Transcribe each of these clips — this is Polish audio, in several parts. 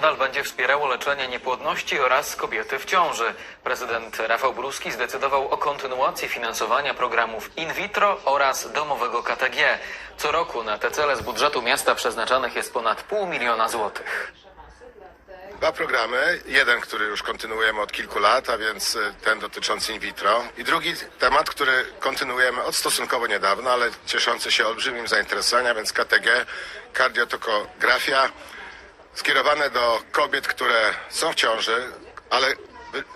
Nadal będzie wspierało leczenie niepłodności oraz kobiety w ciąży. Prezydent Rafał Bruski zdecydował o kontynuacji finansowania programów in vitro oraz domowego KTG. Co roku na te cele z budżetu miasta przeznaczanych jest ponad pół miliona złotych. Dwa programy. Jeden, który już kontynuujemy od kilku lat, a więc y, ten dotyczący in vitro. I drugi temat, który kontynuujemy od stosunkowo niedawna, ale cieszący się olbrzymim zainteresowaniem, więc KTG, kardiotokografia, skierowane do kobiet, które są w ciąży, ale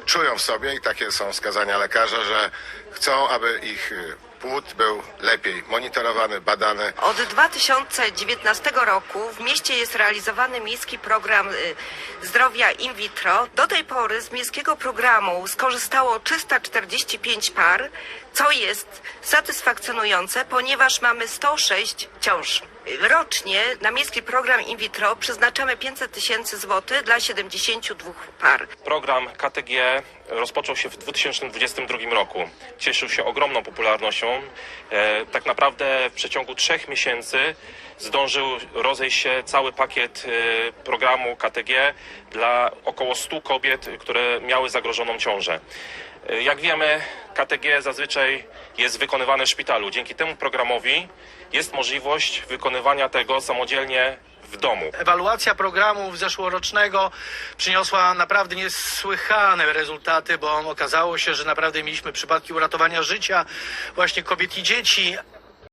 czują w sobie, i takie są wskazania lekarza, że chcą, aby ich y, płód był lepiej monitorowany, badany. Od 2019 roku w mieście jest realizowany miejski program y, zdrowia in vitro. Do tej pory z miejskiego programu skorzystało 345 par, co jest satysfakcjonujące, ponieważ mamy 106 ciąż. Rocznie na miejski program in vitro przeznaczamy 500 tysięcy złotych dla 72 par. Program KTG rozpoczął się w 2022 roku. Cieszył się ogromną popularnością. E, tak naprawdę w przeciągu trzech miesięcy zdążył rozejść się cały pakiet e, programu KTG dla około 100 kobiet, które miały zagrożoną ciążę. E, jak wiemy, KTG zazwyczaj jest wykonywane w szpitalu. Dzięki temu programowi jest możliwość wykonywania tego samodzielnie w domu. Ewaluacja programu zeszłorocznego przyniosła naprawdę niesłychane rezultaty, bo okazało się, że naprawdę mieliśmy przypadki uratowania życia właśnie kobiet i dzieci,